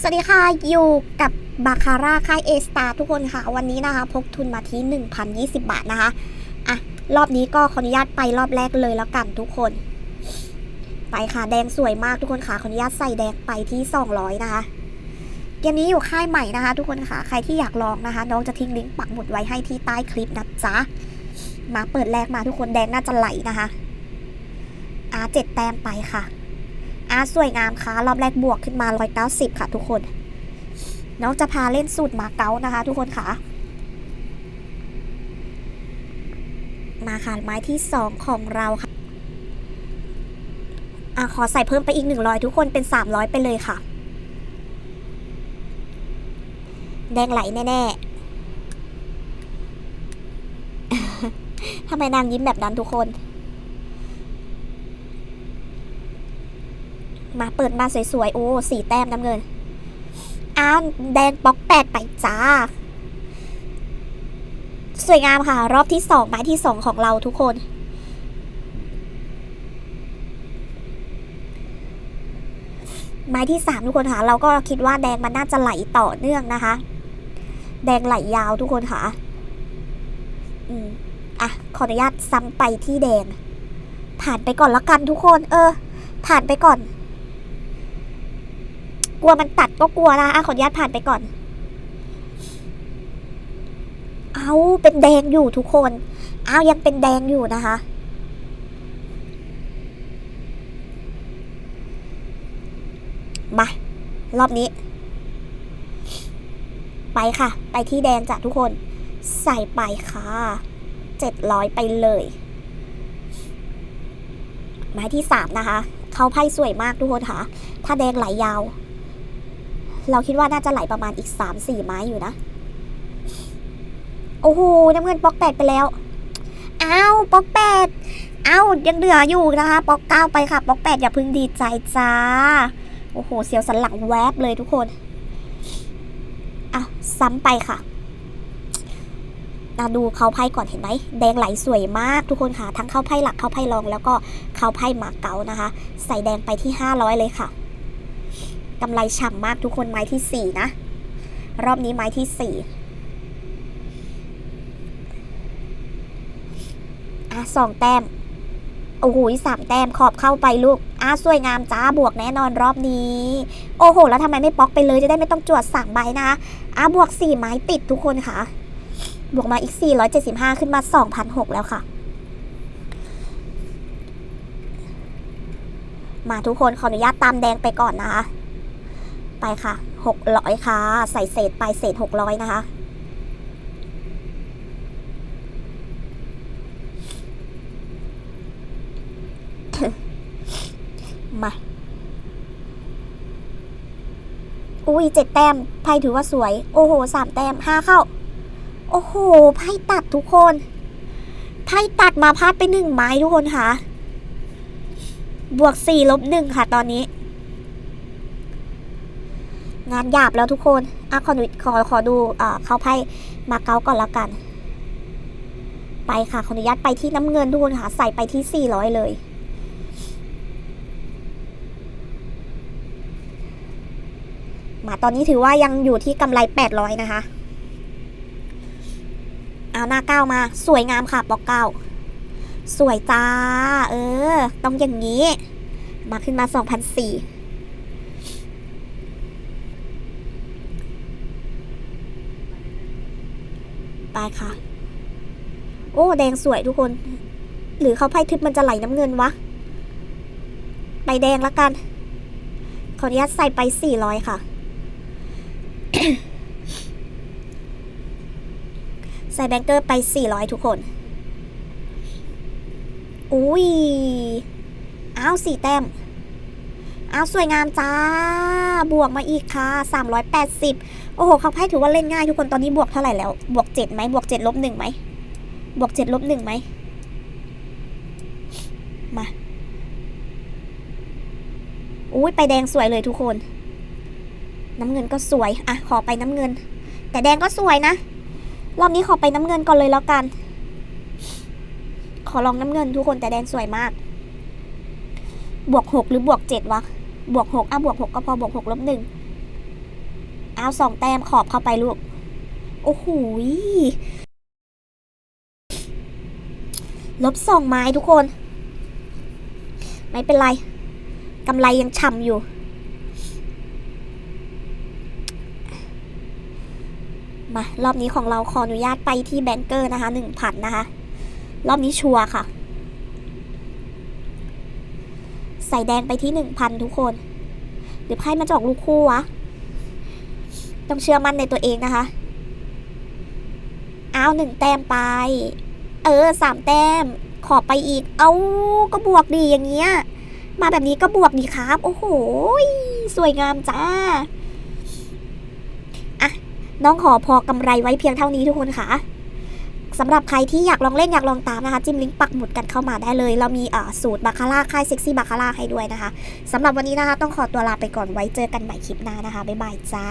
สวัสดีค่ะ อยู่กับบาคาร่าค่ายเอสตาทุกคนค่ะ วันนี้นะคะ พกทุนมาที่ 1,020 บาทนะคะ อะ รอบนี้ก็ขออนุญาตไปรอบแรกเลยแล้วกันทุกคน ไปค่ะ แดงสวยมากทุกคนค่ะ ขออนุญาตใส่แดงไปที่ 200 นะคะ เกมนี้อยู่ค่ายใหม่นะคะ ทุกคนค่ะ ใครที่อยากลองนะคะ น้องจะทิ้งลิงก์ปักหมุดไว้ให้ที่ใต้คลิปนะจ๊ะ มาเปิดแรกมาทุกคนแดงน่าจะไหลนะคะอาเจ็ดแต้มไปค่ะ อาสวยงามค่ะรอบแรกบวกขึ้นมา 190 ค่ะทุกคน น้องจะพาเล่นสูตรมาเก๊านะคะ ทุกคนค่ะ มาค่ะไม้ที่ 2 ของเราค่ะอะขอใส่เพิ่มไปอีก 100 ทุกคนเป็น 300 ไปเลยค่ะ แดงไหลแน่ๆทำไมนางยิ้มแบบนั้นทุกคน มาเปิดมาสวยๆ โอ้สีแต้มน้ำเงิน อ้าวแดงป๊อกแปดไปจ้า สวยงามค่ะ รอบที่สองไม้ที่สองของเราทุกคน ไม้ที่สามทุกคนค่ะ เราก็คิดว่าแดงมันน่าจะไหลต่อเนื่องนะคะ แดงไหลยาวทุกคนค่ะ อืม อะ ขออนุญาตซ้ำไปที่แดง ผ่านไปก่อนละกันทุกคน เออผ่านไปก่อน กลัวมันตัดก็กลัวนะอะขออนุญาตผ่านไปก่อน เอาเป็นแดงอยู่ทุกคน เอายังเป็นแดงอยู่นะคะ มารอบนี้ ไปค่ะ ไปที่แดงจ้ะทุกคน ใส่ไปค่ะเจ็ดร้อยไปเลยไม้ที่สามนะคะ เขาไพ่สวยมากทุกคนค่ะ ถ้าแดงไหลยาว เราคิดว่าน่าจะไหลประมาณอีกสามสี่ไม้อยู่นะ โอ้โหน้ำเงินป๊อกแปดไปแล้วอ้าวป๊อกแปดอ้าวยังเหลืออยู่นะคะป๊อกเก้าไปค่ะป๊อกแปดอย่าเพึ่งดีใจจ้า โอ้โห เสียวสันหลังแวบเลยทุกคนอะซ้ำไปค่ะมาดูเขาไพ่ก่อนเห็นไหมแดงไหลสวยมากทุกคนค่ะ ทั้งเข้าไพ่หลักเข้าไพ่รองแล้วก็เข้าไพ่หมากเก๋านะคะ ใส่แดงไปที่ 500 เลยค่ะ กำไรฉ่ำมากทุกคนไม้ที่ 4 นะ รอบนี้ไม้ที่ 4 อะสองแต้ม โอ้โหสามแต้มขอบเข้าไปลูก อะสวยงามจ้าบวกแน่นอนรอบนี้ โอ้โห แล้วทำไมไม่ป๊อกไปเลยจะได้ไม่ต้องจวดสั่งใบนะอะบวก 4 ไม้ติดทุกคนค่ะ บวกมาอีก 475 ขึ้นมา 2,006 แล้วค่ะมาทุกคนขออนุญาตตามแดงไปก่อนนะคะ ไปค่ะ600ค่ะ ใส่เศษไปเศษ600นะคะ มา อุ้ยเจ็ดแต้ม ไพ่ถือว่าสวย โอ้โหสามแต้มห้าเข้า โอ้โห ไพ่ตัดทุกคน ไพ่ตัดมาพลาดไปหนึ่งไม้ทุกคนค่ะ บวกสี่ลบหนึ่งค่ะตอนนี้ งานหยาบแล้วทุกคนอะขอขอขอดูอ่าเขาไพ่มาเก้าก่อนแล้วกัน ไปค่ะขออนุญาตไปที่น้ำเงินทุกคนค่ะ ใส่ไปที่สี่ร้อยเลยมาตอนนี้ถือว่ายังอยู่ที่กำไรแปดร้อยนะคะ เอาหน้าเก้ามา สวยงามค่ะบอกเก้า สวยจ้า เออ ต้องอย่างนี้ มาขึ้นมาสองพันสี่ ไปค่ะ โอ้ แดงสวยทุกคน หรือเขาไพ่ทึบมันจะไหลน้ำเงินวะ ไปแดงแล้วกัน ขออนุญาตใส่ไปสี่ร้อยค่ะใส่แบงเกอร์ไป 400 ทุกคน อุ้ย อ้าวสี่แต้ม อ้าวสวยงามจ้า บวกมาอีกค่ะ 380 โอ้โหเขาไพ่ถือว่าเล่นง่ายทุกคนตอนนี้บวกเท่าไหร่แล้ว บวก7ไหมบวก7ลบ1ไหมบวก7ลบ1ไหมมาอุ้ยไปแดงสวยเลยทุกคน น้ำเงินก็สวย อะ ขอไปน้ำเงิน แต่แดงก็สวยนะ รอบนี้ขอไปน้ำเงินก่อนเลยแล้วกัน ขอลองน้ำเงินทุกคนแต่แดงสวยมาก บวกหกหรือบวกเจ็ดวะ บวกหกอะบวกหกก็พอบวกหกลบหนึ่งเอาสองแต้มขอบเข้าไปลูก โอ้โหลบสองไม้ทุกคน ไม่เป็นไรกำไรยังฉ่ำอยู่ มารอบนี้ของเราขออนุญาตไปที่แบงเกอร์นะคะหนึ่งพันนะคะ รอบนี้ชัวร์ค่ะ ใส่แดงไปที่หนึ่งพันทุกคน เดี๋ยวไพ่มันจะออกลูกคู่วะ ต้องเชื่อมั่นในตัวเองนะคะ เอาหนึ่งแต้มไป เออสามแต้ม ขอไปอีก เอาก็บวกดีอย่างเงี้ย มาแบบนี้ก็บวกดีครับ โอ้โห สวยงามจ้าอะน้องขอพอกำไรไว้เพียงเท่านี้ทุกคนค่ะ สำหรับใครที่อยากลองเล่นอยากลองตามนะคะ จิ้มลิงก์ปักหมุดกันเข้ามาได้เลย เรามีสูตรบาคาร่าค่ายเซ็กซี่บาคาร่าให้ด้วยนะคะสำหรับวันนี้นะคะ ต้องขอตัวลาไปก่อนไว้เจอกันใหม่คลิปหน้านะคะบ๊ายบายจ้า